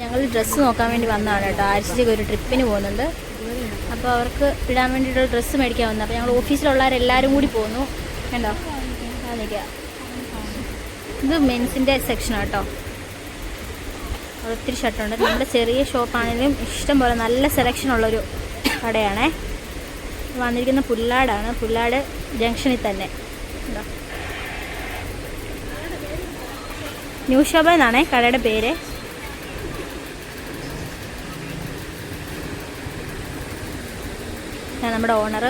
ഞങ്ങൾ ഡ്രസ്സ് നോക്കാൻ വേണ്ടി വന്നതാണ് കേട്ടോ. ആഴ്ചയ്ക്ക് ഒരു ട്രിപ്പിന് പോകുന്നുണ്ട്. അപ്പോൾ അവർക്ക് ഇടാൻ വേണ്ടിയിട്ടുള്ള ഡ്രസ്സ് മേടിക്കാൻ വന്നത് അപ്പോൾ ഞങ്ങൾ ഓഫീസിലുള്ളവരെല്ലാവരും കൂടി പോകുന്നു കണ്ടോ? ഇത് മെൻസിന്റെ സെക്ഷനാണ് കേട്ടോ. ഒത്തിരി ഷർട്ടുണ്ട് നമ്മുടെ ചെറിയ ഷോപ്പാണെങ്കിലും ഇഷ്ടം പോലെ നല്ല സെലക്ഷൻ ഉള്ളൊരു കടയാണേ. വന്നിരിക്കുന്ന പുല്ലാടാണ്. പുല്ലാട് ജംഗ്ഷനിൽ തന്നെ. കണ്ടോ? ന്യൂ ഷോപ്പ് എന്നാണേ കടയുടെ പേര്. നമ്മുടെ ഓണർ